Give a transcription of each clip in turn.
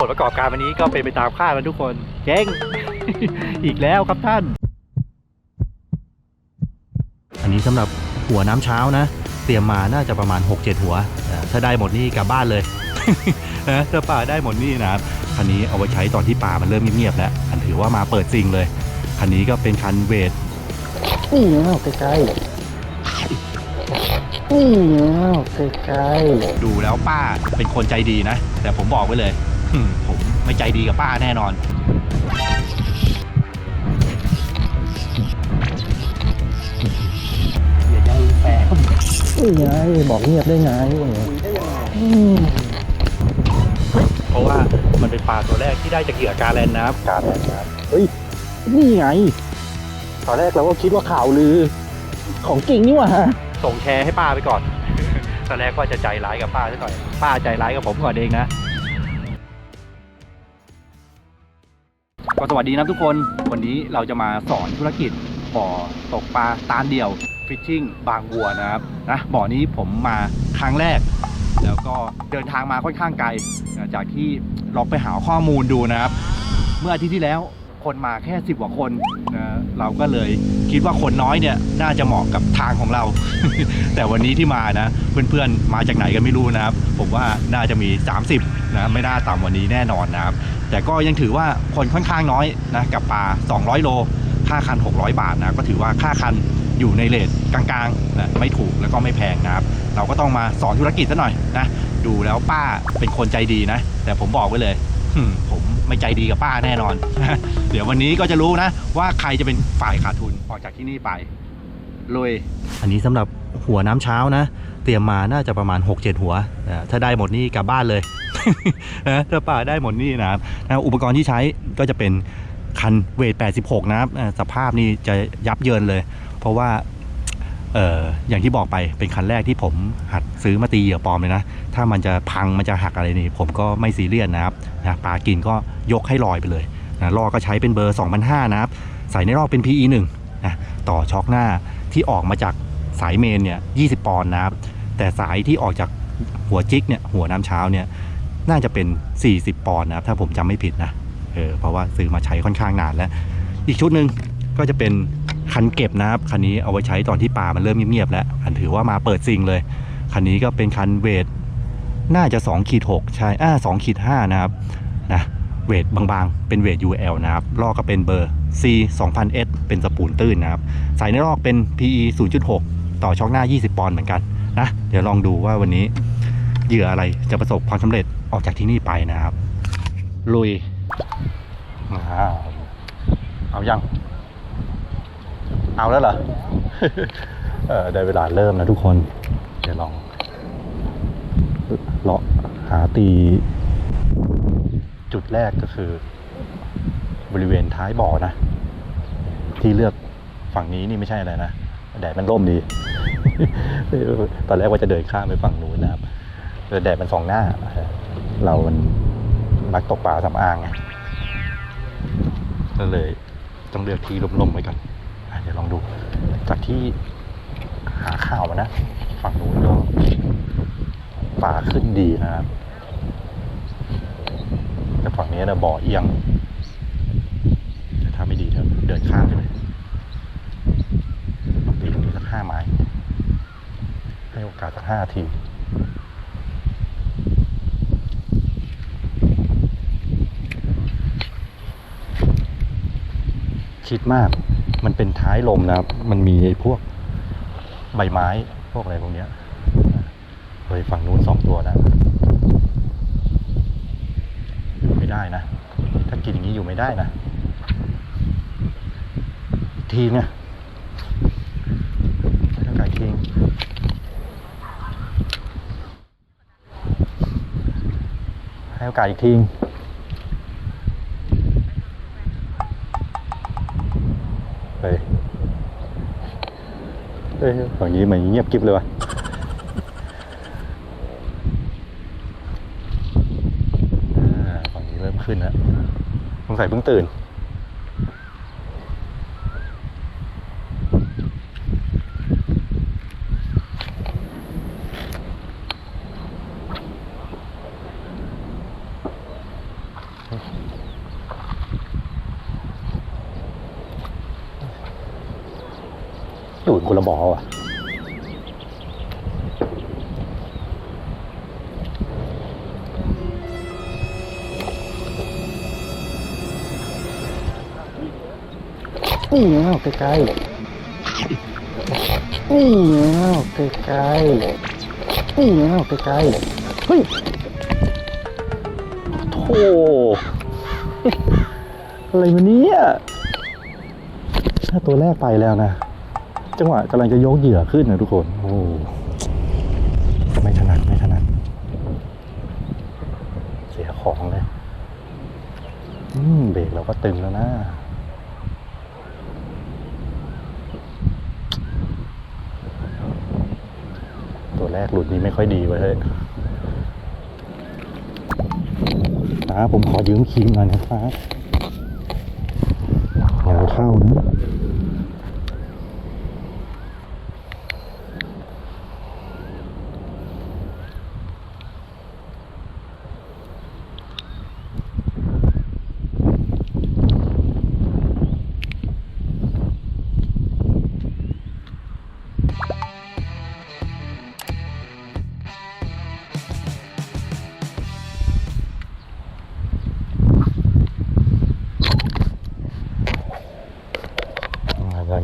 ผลประกอบการวันนี้ก็เป็นไปตามคาดนะทุกคนเจ๊ง อีกแล้วครับท่าน อันนี้สำหรับหัวน้ำเช้านะ เตรียมมาน่าจะประมาณ 6-7 หัวอ่าถ้าได้หมดนี่กลับบ้านเลยนะถ้าป่าได้หมดนี่นะครับคันนี้เอาไว้ใช้ตอนที่ป่ามันเริ่มเงียบๆแล้วอันถือว่ามาเปิดซิงเลยคันนี้ก็เป็นคันเวทนี่เอาใกล้ๆนี่เอาใกล้ดูแล้วป้าเป็นคนใจดีนะ แต่ผมบอกไว้เลยหึ่ม ผมไม่ใจดีกับป้าแน่นอนๆนี่ไงบอกเงียบได้ไงอืมเพราะว่ามันเป็นปลาตัวแรกที่ได้จากเหยื่อการแลนนะครับการนะครับเฮ้ย นี่ไง ตอนแรกเราก็คิดว่าข่าวลือ ของจริงนี่หว่าส่งแชร์ให้ป้าไปก่อน ตอนแรกว่าจะใจร้ายกับป้าซะหน่อย ป้าใจร้ายกับผมก่อนเองนะ ก็สวัสดีนะทุกคนวันนี้เราจะมาสอนธุรกิจบ่อตกปลาตานเดี่ยวฟิชชิ่งบางวัวนะครับนะบ่อนี้ผมมาครั้งแรก แล้วก็เดินทางมาค่อนข้างไกล จากที่ลองไปหาข้อมูลดูนะครับ เมื่ออาทิตย์ที่แล้วคนมาแค่สิบกว่าคนนะเราก็เลยคิดว่าคนน้อยเนี่ยน่าจะเหมาะกับทางของเรา แต่วันนี้ที่มานะ เพื่อนๆมาจากไหนกันไม่รู้นะครับ ผมว่าน่าจะมี 30นะไม่น่าต่ำกวันนี้แน่นอนนะครับ แต่ก็ยังถือว่าคนค่อนข้างน้อยนะกับปลา 200 โล ค่าคัน 600 บาทนะก็ถือว่าค่าคันอยู่ในเลทกลางๆนะไม่ถูกแล้วก็ไม่แพงนะครับ เราก็ต้องมาสอนธุรกิจซะหน่อยนะดูแล้วป้าเป็นคนใจดีนะ แต่ผมบอกไว้เลยผมไม่ใจดีกับป้าแน่นอน เดี๋ยววันนี้ก็จะรู้นะ ว่าใครจะเป็นฝ่ายขาดทุนออกจากที่นี่ไปเลยอันนี้สำหรับหัวน้ำเช้านะ เตรียมมาน่าจะประมาณ 6-7 หัว ถ้าได้หมดนี่กลับบ้านเลย นะถ้าป้าได้หมดนี่นะครับนะอุปกรณ์ที่ใช้ก็จะเป็นคันเวท 86 นะครับสภาพนี่จะยับเยินเลย เพราะว่าเอออย่างที่บอกไปเป็นคันแรกที่ผมหัดซื้อมาตีเหยื่อปลอมเลยนะ ถ้ามันจะพังมันจะหักอะไรนี่ ผมก็ไม่ซีเรียสนะครับนะปลากินก็ยกให้ลอยไปเลยนะลอก็ใช้เป็นเบอร์ 2005 นะครับ ใส่ในรอบเป็น PE 1นะต่อช็อคหน้าที่ออกมาจากสายเมนเนี่ย 20 ปอนด์นะครับ แต่สายที่ออกจากหัวจิกเนี่ยหัวน้ำเช้าเนี่ย น่าจะเป็น 40 ปอนด์นะครับ ถ้าผมจำไม่ผิดนะเออเพราะว่าซื้อมาใช้ค่อนข้างนานแล้ว อีกชุดหนึ่งก็จะเป็นคันเก็บนะครับคันนี้เอาไว้ใช้ตอนที่ปลามันเริ่มเงียบๆแล้วอันถือว่ามาเปิดซิงเลยคันนี้ก็เป็นคันเวทน่าจะ2ขีด6ใช่อ่า2ขีด5นะครับนะเวทบางๆ เป็นเวท UL นะครับลอกก็เป็นเบอร์ C 2000S เป็นสปูนตื้นนะครับใส่ในลอกเป็น PE 0.6 ต่อช็อคหน้า 20 ปอนด์เหมือนกันนะเดี๋ยวลองดูว่าวันนี้เหยื่ออะไรจะประสบความสำเร็จ ออกจากที่นี่ไปนะครับ ลุยอ่าเอายัง เอาแล้วเหรอเออได้เวลาเริ่มนะทุกคน เดี๋ยวลองเลาะหาตี จุดแรกก็คือ บริเวณท้ายบ่อนะ ที่เลือกฝั่งนี้นี่ไม่ใช่อะไรนะแดดมันร่มดี ตอนแรกว่าจะเดินข้ามไปฝั่งนู้นนะครับแต่แดดมันสองหน้า เรามันนักตกปลาสำอางไงก็เลยต้องเลือกที่ร่มๆไว้ก่อนเดี๋ยวลองดู จากที่หาข่าวมานะ ฝั่งนู้นก็ปลาขึ้นดีนะครับ แต่ฝั่งนี้นะบ่อเอียงแต่ถ้าไม่ดีเถอะเดินข้ามไปเลยตีตรงนี้สักห้าไม้ ให้โอกาสสักห้าที คิดมาก มันเป็นท้ายลมนะครับ มันมีไอ้พวกใบไม้พวกอะไรพวกเนี้ยเฮ้ยฝั่งนู้นสองตัวนะอยู่ไม่ได้นะ ถ้ากินอย่างนี้อยู่ไม่ได้นะทีเนี่ยถ้าไก่ทิ้งให้โอกาสอีกทีเฮ้ยเฮ้ยฝั่งนี้มันเงียบกริบเลยวะอ่าฝั่งนี้เริ่มขึ้นแล้วสงสัยเพิ่งตื่น ว่ะบออะนี่ไงาใกล้ๆนี่ไงาใกล้ๆนี่ไงาใกล้ๆเฮ้ยโธ่อะไรวะเนี่ยถ้าตัวแรกไปแล้วนะ จังหวะกำลังจะยกเหยื่อขึ้นนะทุกคน โอ้ไม่ถนัดไม่ถนัดเสียของเลยอืมเบรกเราก็ตึงแล้วนะตัวแรกหลุดนี้ไม่ค่อยดีไว้เฮ้ยนะผมขอยืมครีมหน่อยนะครับงานเข้านะ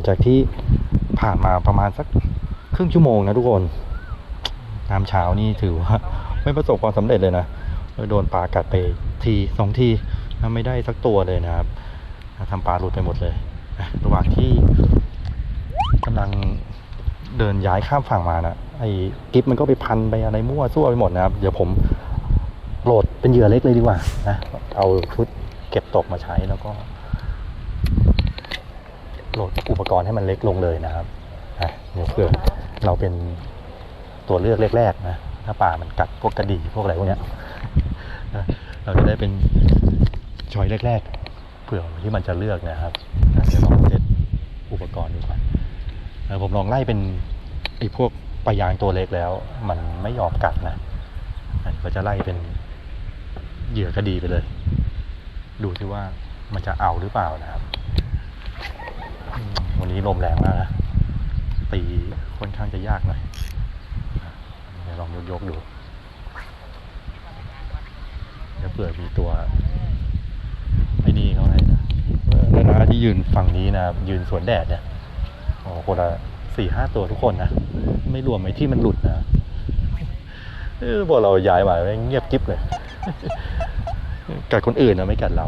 จากที่ผ่านมาประมาณสักครึ่งชั่วโมงนะทุกคนน้ำเช้านี่ถือว่าไม่ประสบความสำเร็จเลยนะโดนปลากัดไปทีสองทีไม่ได้สักตัวเลยนะครับทำปลาหลุดไปหมดเลย ระหว่างที่กำลังเดินย้ายข้ามฝั่งมานะไอ้กิฟมันก็ไปพันไปอะไรมั่วซั่วไปหมดนะครับ เดี๋ยวผมโหลดเป็นเหยื่อเล็กเลยดีกว่านะ เอาชุดเก็บตกมาใช้แล้วก็ อุปกรณ์ให้มันเล็กลงเลยนะครับนะเดี๋ยวเพื่อเราเป็นตัวเลือกแรกๆนะถ้าป่ามันกัดพวกกระดี่พวกอะไรพวกเนี้ยเราจะได้เป็นชอยแรกๆเผื่อที่มันจะเลือกนะครับนะเดี๋ยวลองเซตอุปกรณ์ดูก่อนผมลองไล่เป็นไอ้พวกปลายางตัวเล็กแล้ว มันไม่ยอมกัดนะก็จะไล่เป็นเหยื่อกระดีไปเลย ดูที่ว่ามันจะเอาหรือเปล่านะครับ วันนี้ลมแรงมากนะ ตีค่อนข้างจะยากหน่อยอะเดี๋ยวลองยกยกๆดู เดี๋ยวเผื่อมีตัวไอ้นี่เขาให้นะเออแล้วนะที่ยืนฝั่งนี้นะ ยืนสวนแดดเนี่ยโอ้โหคนละสี่ห้าตัวทุกคนนะ ไม่รวมไอ้ที่มันหลุดนะเออพอเราย้ายมาเงียบกิ๊บเลยกัดคนอื่นนะไม่กัดเรา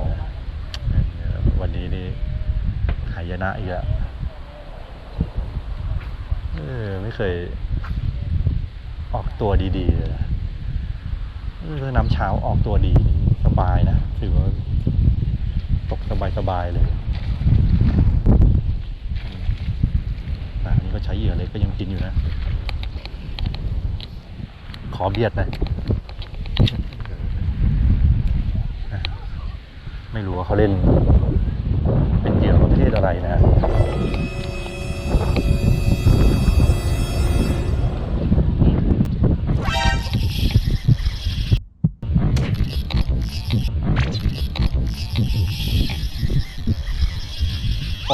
วันนี้นี่หายนะอีกแล้ว เออไม่เคย ออกตัวดีๆเลยนะเออถ้าน้ำเช้าออกตัวดีสบายนะถือว่าตกสบายๆเลยอืมอะนี่ก็ใช้เหยื่อเล็กก็ยังกินอยู่นะ ขอเบียดหน่อยอะไม่รู้ว่าเขาเล่น เป็นเหยื่อประเภทอะไรนะ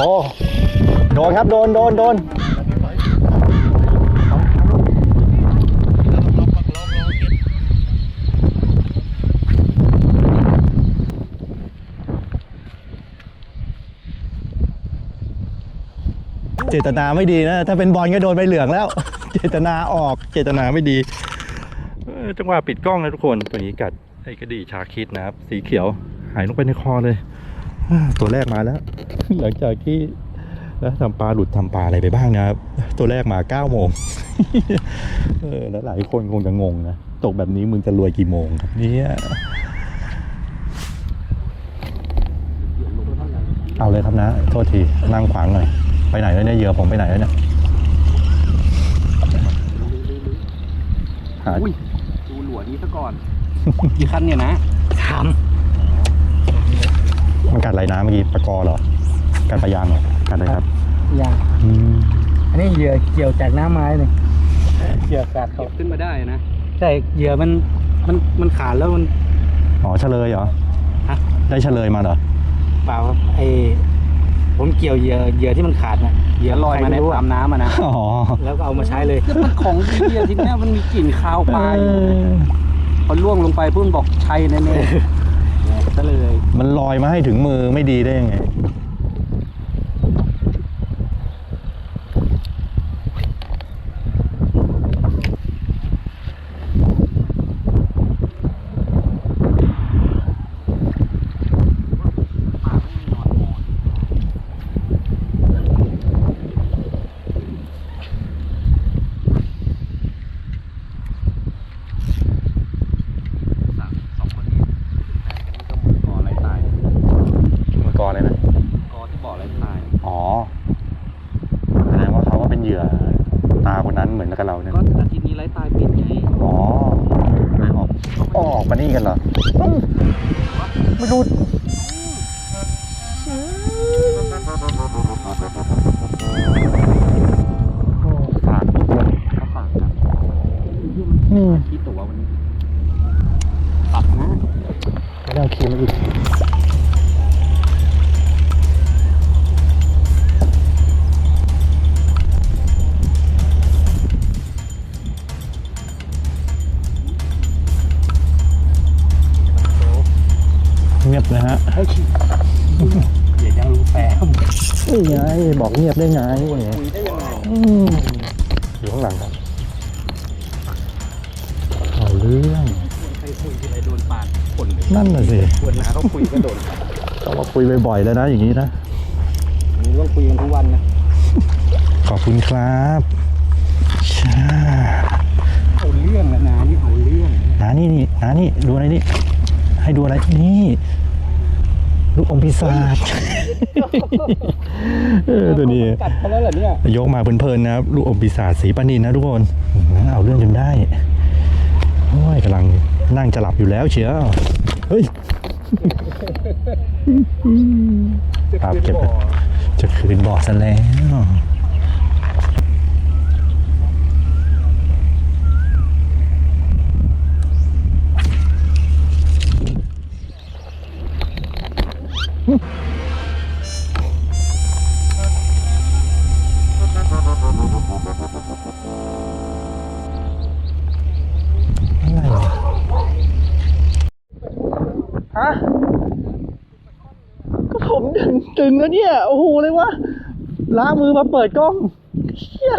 อ้โดนครับโดนโดนโดนเจตนาไม่ดีนะ ถ้าเป็นบอลก็โดนใบเหลืองแล้ว เจตนาออกเจตนาไม่ดีจังหวะปิดกล้องนะทุกคนตัวนี้กัดไอ้กระดี่ชาคิดนะครับ สีเขียวหายลงไปในคอเลย ตัวแรกมาแล้ว หลังจากที่แล้วทำปลาหลุดทำปลาอะไรไปบ้างนะครับ ตัวแรกมาเก้าโมงเออแล้วหลายคนคงจะงงนะตกแบบนี้มึงจะรวยกี่โมงครับเนี่ยเอาเลยครับนะ โทษที นั่งขวางหน่อย ไปไหนแล้วเนี่ยเหยื่อผมไปไหนแล้วเนี่ยหาดูหลวนี้ซะก่อนกี่คันเนี่ยนะสาม มันกัดอะไรนะเมื่อกี้ปลากอเหรอกัดปลายางเหรอกัดอะไรครับยางอืมอันนี้เหยื่อเกี่ยวจากหน้าไม้เลยเหยื่อขาดเขาเก็บขึ้นมาได้นะใช่เหยื่อมันมันมันขาดแล้วมัน อ๋อเฉลยเหรอฮะ ได้เฉลยมาเหรอเปล่าครับไอผมเกี่ยวเหยื่อเหยื่อที่มันขาดนะเหยื่อลอยมาในใครรู้ะตามน้ำอะนะอ๋อแล้วก็เอามาใช้เลยแล้วมันของดีอะทีเนี้ยมันมีกลิ่นคาวปลาอยู่พอล่วงลงไปเพิ่งบอกใช่แน่ๆเนี่ย ซะเลย มันลอยมาให้ถึงมือไม่ดีได้ยังไง สองคนนี้แต่นี่ก็เหมือนกอไรตาย มือกรเลยนะ กอที่บ่อไรตาย อ๋อ แสดงว่าเขาก็เป็นเหยื่อ ตาคนนั้นเหมือนกับเราเนี่ย ก็อาทิตย์นี้ไร้ตายปิดไง อ๋อไม่ออกออกมานี่กันเหรออืม ไม่รู้โอ้ฝากทุกคนเขาฝากกันอืมที่ตัววันนี้ปักนะไม่ได้เอาครีมมาอีก คุยบ่อยๆแล้วนะอย่างนี้นะมีต้องคุยกันทุกวันนะขอบคุณครับช่าเอาเรื่องแล้วนะนี่เอาเรื่องนานี่นี่นานี่ดูอะไรนี่ให้ดูอะไรนี่ลูกอมพิศาจเออตัวนี้กัดเขาแล้วเหรอเนี่ยยกมาเพลินๆนะครับลูกอมปีศาจสีปานินนะทุกคนอื้อหือเอาเรื่องจนได้โอ้ยกำลังนั่งจะหลับอยู่แล้วเชียวเฮ้ย ครับเก็บจะคืนบ่อซะแล้วอืม ดึงดึงแล้วเนี่ย โอ้โหเลยวะล้างมือมาเปิดกล้องเชี่ย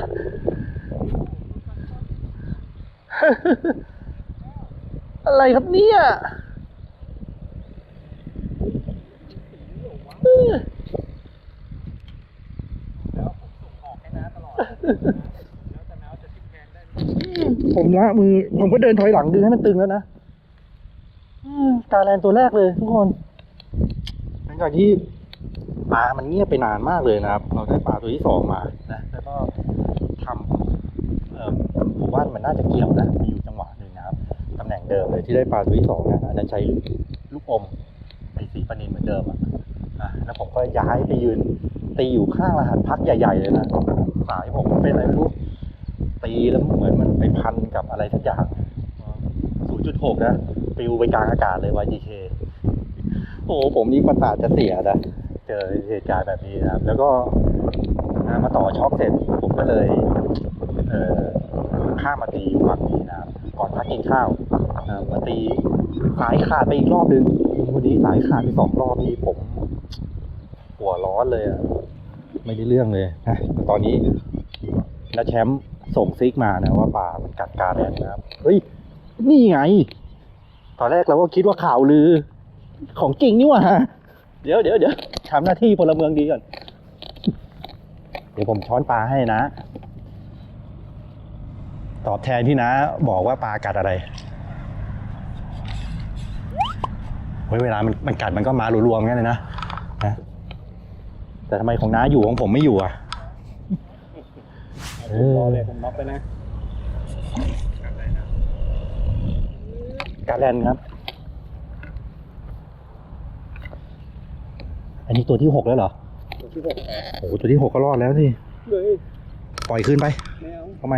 อะไรครับเนี่ยเออผมละมือ ผมก็เดินถอยหลังดึงให้มันตึงแล้วนะอืมกาแลนตัวแรกเลยทุกคน หลังจากที่ ปลามันเงียบไปนานมากเลยนะครับ เราได้ปลาตัวที่สองมานะแล้วก็ทำเอ่อผมว่ามันน่าจะเกี่ยวนะมีอยู่จังหวะหนึ่งนะครับตำแหน่งเดิมเลยที่ได้ปลาตัวที่สองนะอันนั้นใช้ลูกอมไอสีปนินเหมือนเดิมอะแล้วผมก็ย้ายไปยืนตีอยู่ข้างรหัสพักใหญ่ ๆ เลยนะสายผมเป็นอะไรไม่รู้ตีแล้วเหมือนมันไปพันกับอะไรสักอย่างศูนย์จุดหกนะปลิวไปกลางอากาศเลย YGK โอ้โหผมนี่ประสาทจะเสียนะ เจอเหตุการณ์แบบนี้นะครับ แล้วก็มาต่อช็อคเสร็จผมก็เลยเอ่อข้ามมาตีฝั่งนี้นะครับก่อนพักกินข้าวมาตีสายขาดไปอีกรอบหนึ่งวันนี้สายขาดไปสองรอบนี้ผม หัวร้อนเลยอะไม่ได้เรื่องเลยนะตอนนี้นักแชมป์ส่งซิกมานะว่าป่ามันกัดกาแดนนะครับ เฮ้ย นี่ไง ตอนแรกเราก็คิดว่าข่าวลือ ของจริงนี่หว่า เดี๋ยวเดี๋ยวเดี๋ยวทำหน้าที่พลเมืองดีก่อน เดี๋ยวผมช้อนปลาให้นะ ตอบแทนที่นะ บอกว่าปลากัดอะไรเฮ้ยเวลามันมันกัดมันก็มารวมๆงั้นเลยนะนะ แต่ทำไมของน้าอยู่ของผมไม่อยู่อะเออรอเลยผมน็อกไปนะการแลนครับ อันนี้ตัวที่หกแล้วเหรอ ตัวที่หกโอ้โหตัวที่หกก็รอดแล้วสิเลยปล่อยคืนไปไม่เอาทำไม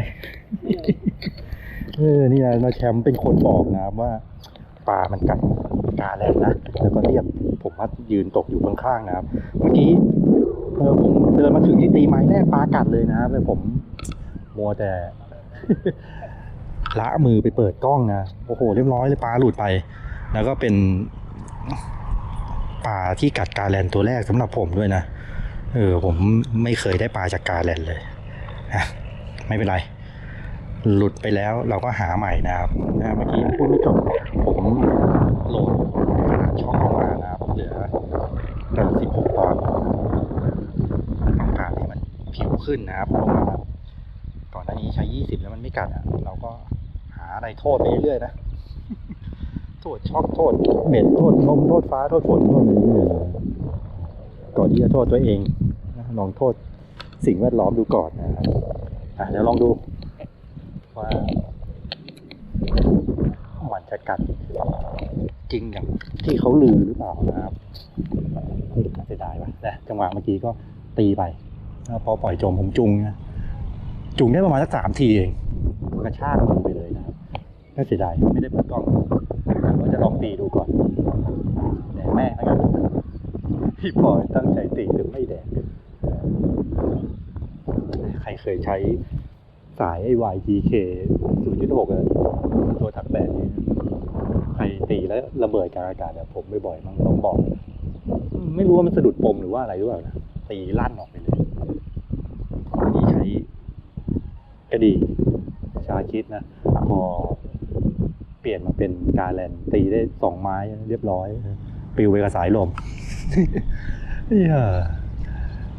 เออ นี่นะนาแชมป์เป็นคนบอกนะครับว่าปลามันกัดกาแลนนะ แล้วก็เรียกผมว่ายืนตกอยู่ข้างๆนะครับ เมื่อกี้เออผมเดินมาถึงที่ตีไม้แรกปลากัดเลยนะครับแล้วผมมัวแต่ละมือไปเปิดกล้องนะ โอ้โห เรียบร้อยเลยปลาหลุดไป แล้วก็เป็น ปลาที่กัดกาแลนตัวแรกสำหรับผมด้วยนะ เออผมไม่เคยได้ปลาจากกาแลนเลยอะไม่เป็นไร หลุดไปแล้วเราก็หาใหม่นะครับนะเมื่อกี้พูดไม่จบผมโหลดขนาดช่องออกมานะครับเหลือเหลือ16ปอนด์ต้องการให้มันผิวขึ้นนะครับเพราะว่าก่อนหน้านี้ใช้20แล้วมันไม่กัดอะ เราก็หาอะไรโทษไปเรื่อยๆนะ ษช็อกโทษเบ็ดโทษลมโทษฟ้าโทษฝนโทษอะไรเรื่ยก่อนที่จะโทษตัวเองลองโทษสิ่งแวดล้อมดูก่อนนะครับอะเดี๋ยวลองดูว่ามันจะกัดจริงอย่างที่เขาลือหรือเปล่านะครับน่าเสียดายว่ะนะจังหวะเมื่อกี้ก็ตีไปพอปล่อยจมผมจุงนะจุงได้ประมาณสักสามทีเองกระชากมือไปเลยนะครับน่าเสียดายไม่ได้เปิดกล้อง ว่าจะลองตีดูก่อนแต่แม่งแล้วกันพี่ปอยตั้งใจตีหรือไม่แดกใครเคยใช้สายไอ้ YGK 0.6อะตัวถักแบนนี้ใครตีแล้วระเบิดกลางอากาศแบบผมบ่อยๆมั้งต้องบอก ไม่รู้ว่ามันสะดุดปมหรือว่าอะไรหรือเปล่านะตีลั่นออกไปเลยอันนี้ใช้กระดีชาคิดนะพอ เปลี่ยนมาเป็นกาแลนตีได้สองไม้เรียบร้อยปิวไปกับสายลมเหี้ย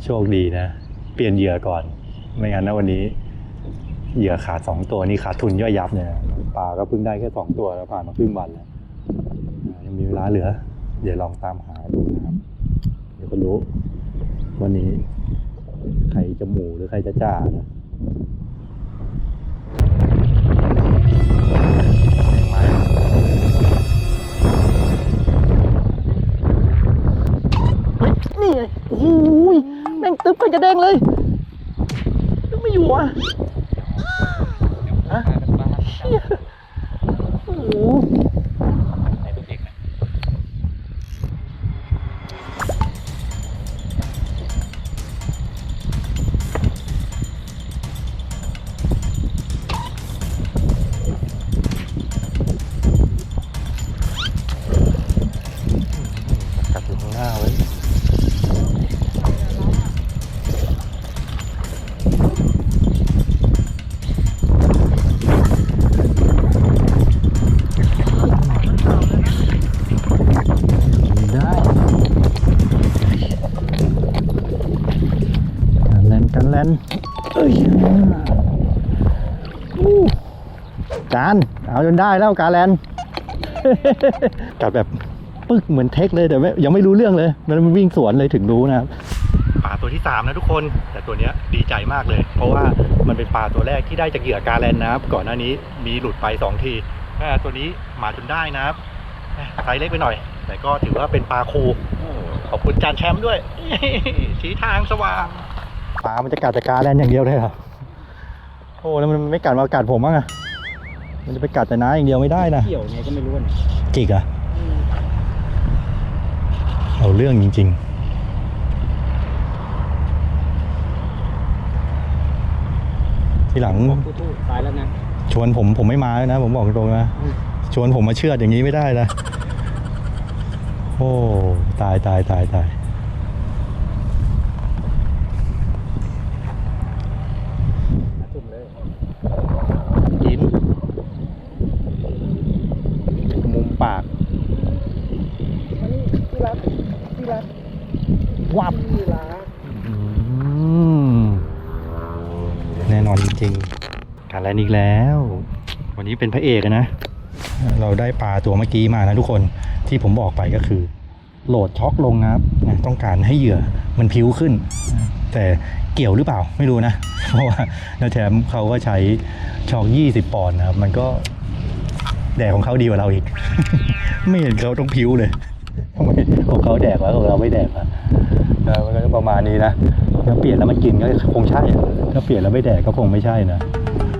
โชคดีนะ เปลี่ยนเหยื่อก่อน ไม่งั้นนะวันนี้ เหยื่อขาดสองตัวนี่ขาดทุนย่อยยับเนี่ยปลาก็เพิ่งได้แค่สองตัวแล้วผ่านมาครึ่งวันแล้วยังมีเวลาเหลือ เดี๋ยวลองตามหาดูนะครับ เดี๋ยวก็รู้ วันนี้ ใครจะหมูหรือใครจะจ่านะ เฮ้ยนี่ไงโอ้โหยแม่งตึ๊บกันจะแดงเลยนึกไม่อยู่อะฮะ กันแลนกันแลนเอ้ยอู้จาน เอาจนได้แล้วกาแลนกัดแบบปึ๊กเหมือนเทคเลยแต่ยังไม่รู้เรื่องเลย มันวิ่งสวนเลยถึงรู้นะครับปลาตัวที่สามนะทุกคน แต่ตัวนี้ดีใจมากเลย เพราะว่ามันเป็นปลาตัวแรกที่ได้จากเหยื่อกาแลนนะครับ ก่อนหน้านี้มีหลุดไปสองทีอ่ตัวนี้มาจนได้นะครับไซส์เล็กไปหน่อย แต่ก็ถือว่าเป็นปลาคูขอบคุณจานแชมป์ด้วย ชี้ทางสว่าง ปลามันจะกัดแต่กาแลนอย่างเดียวเลยเหรอโอ้แล้วมันไม่กัดมากัดผมบ้างอะมันจะไปกัดแต่น้าอย่างเดียวไม่ได้นะเกี่ยวไงก็ไม่รู้นะจิกเหรอะเอาเรื่องจริง ๆทีหลังบอกทู่ๆตายแล้วนะชวนผมผมไม่มาแล้วนะ ผมบอกตรงๆนะอืมชวนผมมาเชื่อดอย่างนี้ไม่ได้นะ โอ้ ตายตายตายตาย จุ่มเลย กิน มุมปาก ที่รักที่รัก วับ ที่รัก อืมแน่นอนจริงๆการแลน อีกแล้ว วันนี้เป็นพระเอกอะนะ เราได้ปลาตัวเมื่อกี้มานะทุกคนที่ผมบอกไปก็คือ โหลดช็อกลงนะครับนะต้องการให้เหยื่อมันพิ้วขึ้น แต่เกี่ยวหรือเปล่าไม่รู้นะ เพราะว่าแล้วแถมเขาก็ใช้ช็อก20 ปอนด์นะครับ มันก็แดกของเขาดีกว่าเราอีก ไม่เห็นเขาต้องพิ้วเลยทำไมของเขาแดกแล้วของเราไม่แดกอะนะมันก็จะประมาณนี้นะถ้าเปลี่ยนแล้วมันกินก็คงใช่อะถ้าเปลี่ยนแล้วไม่แดกก็คงไม่ใช่นะ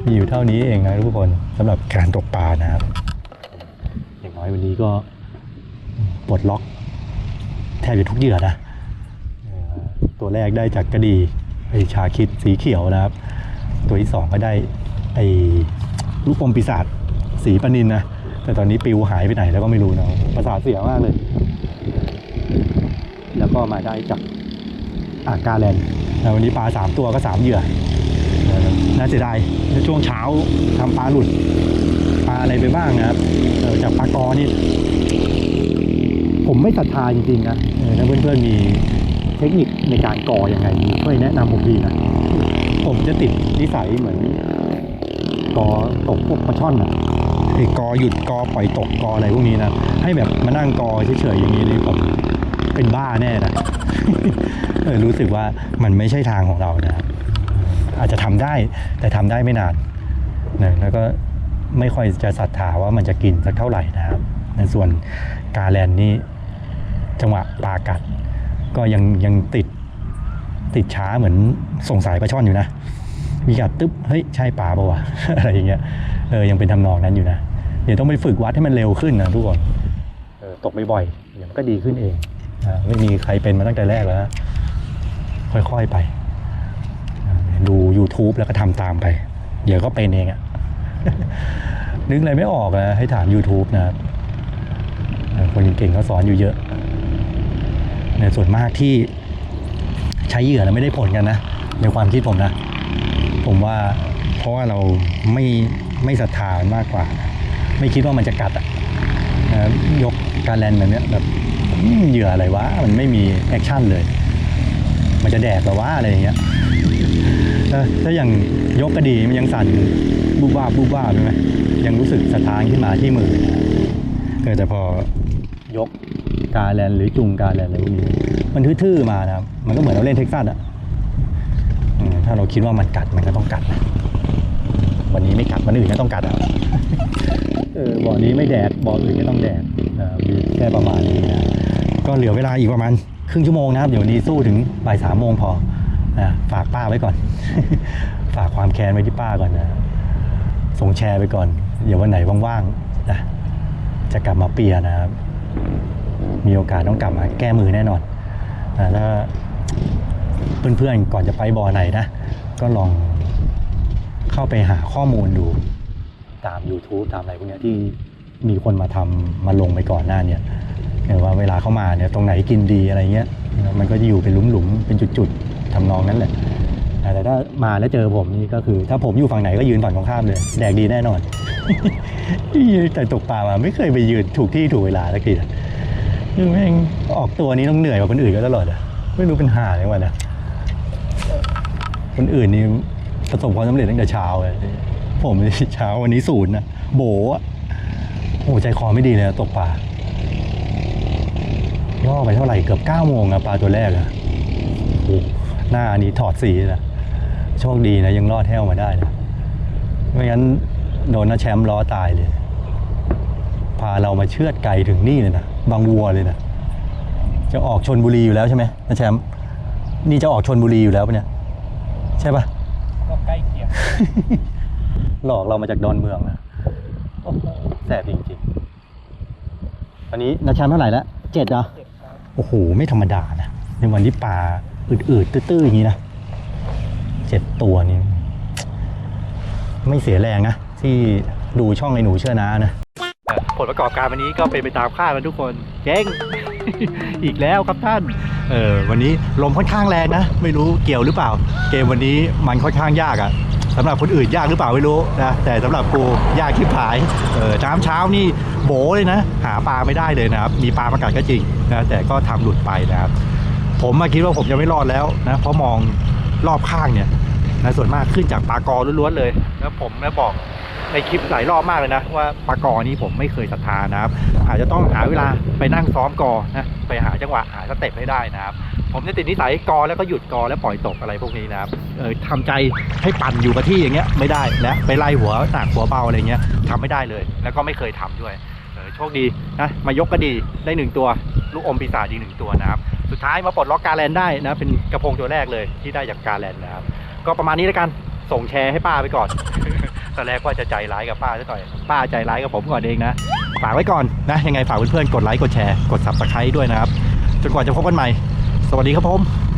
มีอยู่เท่านี้เองนะทุกคนสำหรับการตกปลานะครับ อย่างน้อยวันนี้ก็ปลดล็อกแทบจะทุกเหยื่อนะตัวแรกได้จากกระดีไอชาคิดสีเขียวนะครับ ตัวที่สองก็ได้ไอลูกอมปีศาจสีปนินนะแต่ตอนนี้ปิวหายไปไหนแล้วก็ไม่รู้นะประสาทเสียมากเลย แล้วก็มาได้จากอากาแลนแล้ววันนี้ปลาสามตัวก็สามเหยื่อ น่าเสียดายช่วงเช้าทำปลาหลุดปลาอะไรไปบ้างนะครับเออจากปลากอนี่ ผมไม่ศรัทธาจริงๆนะเออถ้าเพื่อนๆมีเทคนิคในการกอยังไงช่วยแนะนำผมดีนะ ผมจะติดนิสัยเหมือนกอตกพวกปลาช่อนอะไอ้กอหยุดกอปล่อยตกกออะไรพวกนี้นะ ให้แบบมานั่งกอเฉยๆอย่างนี้นี่ผมเป็นบ้าแน่นะเออรู้สึกว่ามันไม่ใช่ทางของเรานะครับ อาจจะทำได้ แต่ทำได้ไม่นานนะแล้วก็ไม่ค่อยจะศรัทธาว่ามันจะกินสักเท่าไหร่นะครับในส่วนกาแลนนี่จังหวะปากัด ก็ยังยังติดติดช้าเหมือนส่งสายปลาช่อนอยู่นะ มีกัดตึ๊บเฮ้ยใช่ปลาปะวะอะไรอย่างเงี้ยเออยังเป็นทำนองนั้นอยู่นะเดี๋ยวต้องไปฝึกวัดให้มันเร็วขึ้นนะทุกคนเออตกบ่อยๆเดี๋ยวมันก็ดีขึ้นเองอ่าไม่มีใครเป็นมาตั้งแต่แรกแล้วนะค่อยๆไป ดู YouTube แล้วก็ทำตามไป เดี๋ยวก็เป็นเองอะนึกอะไรไม่ออกนะให้ถาม YouTube นะครับคนเก่งๆเขาสอนอยู่เยอะในส่วนมากที่ใช้เหยื่อแล้วไม่ได้ผลกันนะ ในความคิดผมนะ ผมว่าเพราะว่าเราไม่ไม่ศรัทธามากกว่า ไม่คิดว่ามันจะกัดอะนะยกการแลนแบบเนี้ยแบบเหยื่ออะไรวะมันไม่มีแอคชั่นเลย มันจะแดกหรอวะอะไรอย่างเงี้ย เออถ้าอย่างยกกระดีมันยังสั่นบูบวาบบูบวาใช่ไหมยังรู้สึกสะท้านขึ้นมาที่มือเออแต่พอยกกาแลนหรือจุงกาแลนอะไรพวกนี้มันทื่อๆมานะครับ มันก็เหมือนเราเล่นเท็กซัสอะถ้าเราคิดว่ามันกัดมันก็ต้องกัดนะวันนี้ไม่กัดวันอื่นก็ต้องกัดอะเออบ่อนี้ไม่แดดบ่ออื่นก็ต้องแดดแค่ประมาณนี้นะก็เหลือเวลาอีกประมาณครึ่งชั่วโมงนะครับเดี๋ยวนี้สู้ถึงบ่ายสามโมงพอ ฝากป้าไว้ก่อน ฝากความแค้นไว้ที่ป้าก่อนนะส่งแชร์ไปก่อน เดี๋ยววันไหนว่างๆนะจะกลับมาเปียนะครับ มีโอกาสต้องกลับมาแก้มือแน่นอนนะถ้าเพื่อนๆก่อนจะไปบ่อไหนนะ ก็ลองเข้าไปหาข้อมูลดูตาม YouTube ตามอะไรพวกเนี้ยที่มีคนมาทำมาลงไปก่อนหน้าเนี่ยเออว่าเวลาเข้ามาเนี่ยตรงไหนกินดีอะไรเงี้ย มันก็จะอยู่เป็นหลุมๆเป็นจุดๆทำนองนั้นแหละแต่ถ้ามาแล้วเจอผมนี่ก็คือ ถ้าผมอยู่ฝั่งไหนก็ยืนฝั่งตรงข้ามเลย แดกดีแน่นอน แต่ตกปลามาไม่เคยไปยืนถูกที่ถูกเวลาสักทีนะคือแม่งออกตัวนี้ต้องเหนื่อยกว่าคนอื่นก็ตลอดอะไม่รู้เป็นหาอะไรวะนะคนอื่นนี่ประสบความสำเร็จตั้งแต่เช้าเลยผมเช้าวันนี้ศูนย์นะโบอะโอ้ใจคอไม่ดีเลยตกปลา ล่อไปเท่าไหร่เกือบเก้าโมงอะปลาตัวแรกอะโอ้หน้านี้ถอดสีเลยนะโชคดีนะยังรอดแห้วมาได้นะไม่งั้นโดนนะแชมป์ล้อตายเลย พาเรามาเชือดไก่ถึงนี่เลยนะบางวัวเลยนะจะออกชนบุรีอยู่แล้วใช่ไหมนะแชมป์นี่จะออกชนบุรีอยู่แล้วปะเนี่ยใช่ปะก็ใกล้เคียงหลอกเรามาจากดอนเมืองนะโอ้โหแสบจริงๆวันนี้นะแชมป์เท่าไหร่แล้วเจ็ดเหรอ โอ้โห ไม่ธรรมดานะ ในวันที่ปลาอืดๆตื้อๆอย่างนี้นะเจ็ดตัวนี่ ไม่เสียแรงนะ ที่ดูช่องไอ้หนูเชื่อนานะ ผลประกอบการวันนี้ก็เป็นไปตามคาดนะทุกคนเจ๊ง อีกแล้วครับท่าน เออวันนี้ลมค่อนข้างแรงนะ ไม่รู้เกี่ยวหรือเปล่า เกมวันนี้มันค่อนข้างยากอะ่ะ สำหรับคนอื่นยากหรือเปล่าไม่รู้นะแต่สำหรับกูยากที่ผายเออช้าเช้านี่โบเลยนะ หาปลาไม่ได้เลยนะครับ มีปลามากัดก็จริงนะแต่ก็ทำหลุดไปนะครับ ผมมาคิดว่าผมจะไม่รอดแล้วนะเพราะมองรอบข้างเนี่ยนะส่วนมากขึ้นจากปลากอล้วนๆเลยนะผมนะบอกในคลิปหลายรอบมากเลยนะว่าปลากอนี้ผมไม่เคยศรัทธานะครับ อาจจะต้องหาเวลาไปนั่งซ้อมกอนะไปหาจังหวะหาสเต็ปให้ได้นะครับ ผมจะติดนิสัยกอแล้วก็หยุดกอแล้วปล่อยตกอะไรพวกนี้นะครับเออทำใจให้ปั่นอยู่กับที่อย่างเงี้ยไม่ได้และไปไล่หัวหนักหัวเบาอะไรเงี้ยทำไม่ได้เลย แล้วก็ไม่เคยทำด้วยเออโชคดีนะมายกก็ดีได้หนึ่งตัวลูกอมปีศาจอีกหนึ่งตัวนะครับ สุดท้ายมาปลดล็อกการแลนได้นะเป็นกระพงตัวแรกเลยที่ได้จากการแลนนะครับ ก็ประมาณนี้แล้วกันส่งแชร์ให้ป้าไปก่อนตอนแรกว่าจะใจร้ายกับป้าซะหน่อยป้าใจร้ายกับผมก่อนเองนะฝากไว้ก่อนนะยังไงฝากเพื่อนๆกดไลค์กดแชร์กด subscribe ด้วยนะครับจนกว่าจะพบกันใหม่ สวัสดีครับผม